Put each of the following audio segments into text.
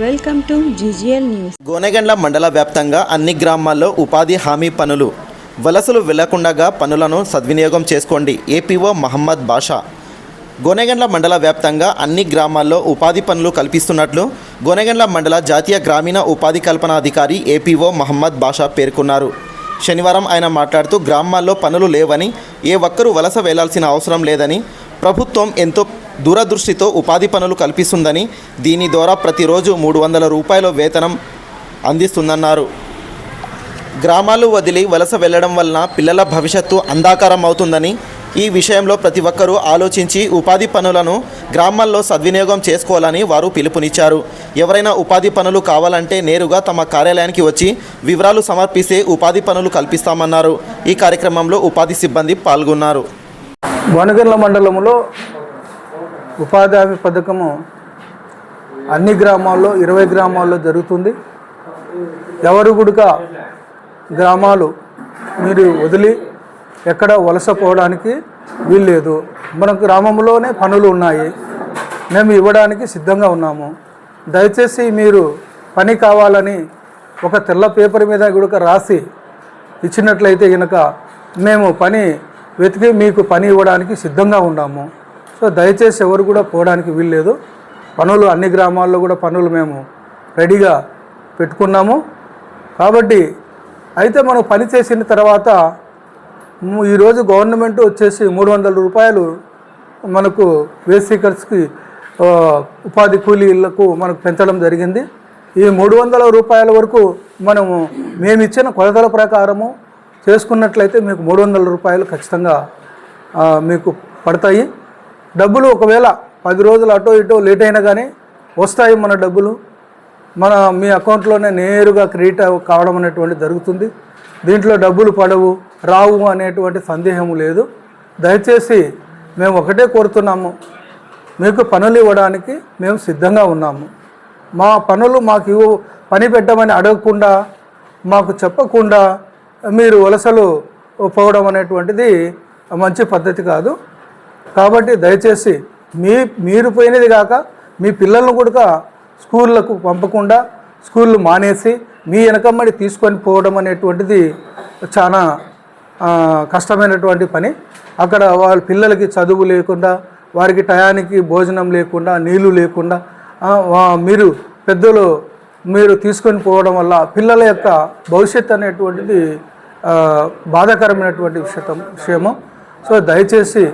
Welcome to G G L news. Gonegandla మండల వ్యాప్తంగా అన్ని గ్రామాల్లో ఉపాధి హామీ పనులు. వలసలు వెళ్ళకుండగా పనులను సద్వినియోగం చేసుకోండి ఏపీఓ మహమ్మద్ బాషా. గోనెగండ్ల మండల వ్యాప్తంగా అన్ని గ్రామాల్లో ఉపాధి పనులు కల్పిస్తున్నట్లు గోనెగండ్ల మండల జాతీయ గ్రామీణ ఉపాధి కల్పన అధికారి ఏపీఓ మహమ్మద్ బాషా పేర్కొన్నారు. శనివారం ఆయన మాట్లాడుతూ గ్రామాల్లో పనులు లేవని ఏ ఒక్కరూ వలస వెళ్ళాల్సిన అవసరం లేదని ప్రభుత్వం ఎంతో దూరదృష్టితో ఉపాధి పనులు కల్పిస్తుందని దీని ద్వారా ప్రతిరోజు మూడు వందల రూపాయల వేతనం అందిస్తుందన్నారు. గ్రామాలు వదిలి వలస వెళ్ళడం వలన పిల్లల భవిష్యత్తు అంధాకారం అవుతుందని ఈ విషయంలో ప్రతి ఒక్కరూ ఆలోచించి ఉపాధి పనులను గ్రామాల్లో సద్వినియోగం చేసుకోవాలని వారు పిలుపునిచ్చారు. ఎవరైనా ఉపాధి పనులు కావాలంటే నేరుగా తమ కార్యాలయానికి వచ్చి వివరాలు సమర్పిస్తే ఉపాధి పనులు కల్పిస్తామన్నారు. ఈ కార్యక్రమంలో ఉపాధి సిబ్బంది పాల్గొన్నారు. వనగర్ల మండలంలో ఉపాధి హామీ పథకము అన్ని గ్రామాల్లో ఇరవై గ్రామాల్లో జరుగుతుంది. ఎవరు గుడక గ్రామాలు మీరు వదిలి ఎక్కడ వలస పోవడానికి వీల్లేదు. మన గ్రామంలోనే పనులు ఉన్నాయి. మేము ఇవ్వడానికి సిద్ధంగా ఉన్నాము. దయచేసి మీరు పని కావాలని ఒక తెల్ల పేపర్ మీద గుడక రాసి ఇచ్చినట్లయితే కనుక మేము పని వెతికి మీకు పని ఇవ్వడానికి సిద్ధంగా ఉన్నాము. సో దయచేసి ఎవరు కూడా పోవడానికి వీల్లేదు. పనులు అన్ని గ్రామాల్లో కూడా పనులు మేము రెడీగా పెట్టుకున్నాము. కాబట్టి అయితే మనం పని చేసిన తర్వాత ఈరోజు గవర్నమెంట్ వచ్చేసి మూడు వందల రూపాయలు మనకు వేసికల్స్కి ఉపాధి కూలీలకు మనకు పెంచడం జరిగింది. ఈ మూడు వందల రూపాయల వరకు మనము మేము ఇచ్చిన కొలతల ప్రకారము చేసుకున్నట్లయితే మీకు మూడు వందల రూపాయలు ఖచ్చితంగా మీకు పడతాయి. డబ్బులు ఒకవేళ పది రోజులు అటో ఇటో లేట్ అయినా కానీ వస్తాయి మన డబ్బులు. మన మీ అకౌంట్లోనే నేరుగా క్రెడిట్ కావడం అనేటువంటి జరుగుతుంది. దీంట్లో డబ్బులు పడవు రావు అనేటువంటి సందేహం లేదు. దయచేసి మేము ఒకటే కోరుతున్నాము. మీకు పనులు ఇవ్వడానికి మేము సిద్ధంగా ఉన్నాము. మా పనులు మాకు ఇవ్వ పని పెట్టమని అడగకుండా మాకు చెప్పకుండా మీరు వలసలు పోవడం అనేటువంటిది మంచి పద్ధతి కాదు. కాబట్టి దయచేసి మీ మీరు పోయినది కాక మీ పిల్లలను కూడా స్కూళ్ళకు పంపకుండా స్కూళ్ళు మానేసి మీ వెనకమ్మడి తీసుకొని పోవడం అనేటువంటిది చాలా కష్టమైనటువంటి పని. అక్కడ వాళ్ళ పిల్లలకి చదువు లేకుండా వారికి టయానికి భోజనం లేకుండా నీళ్ళు లేకుండా మీరు పెద్దలు మీరు తీసుకొని పోవడం వల్ల పిల్లల యొక్క భవిష్యత్తు అనేటువంటిది బాధాకరమైనటువంటి విషయం విషయము. సో దయచేసి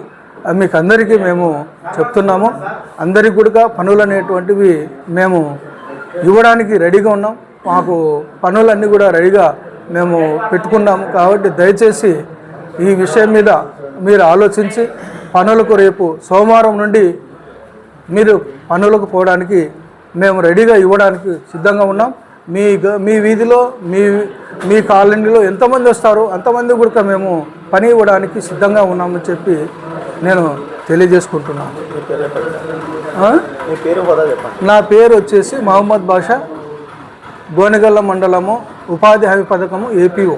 అది మీకు అందరికీ మేము చెప్తున్నాము. అందరికి కూడా పనులు అనేటువంటివి మేము ఇవ్వడానికి రెడీగా ఉన్నాం. మాకు పనులన్నీ కూడా రెడీగా మేము పెట్టుకున్నాము. కాబట్టి దయచేసి ఈ విషయం మీద మీరు ఆలోచించి పనులకు రేపు సోమవారం నుండి మీరు పనులకు పోవడానికి మేము రెడీగా ఇవ్వడానికి సిద్ధంగా ఉన్నాం. మీ గ- మీ వీధిలో మీ మీ కాలనీలో ఎంతమంది వస్తారో అంతమంది కూడా మేము పని ఇవ్వడానికి సిద్ధంగా ఉన్నామని చెప్పి నేను తెలియజేసుకుంటున్నాను? నా పేరు వచ్చేసి మహమ్మద్ బాషా గోనెగల్ల మండలము ఉపాధి హామీ పథకము ఏపీఓ.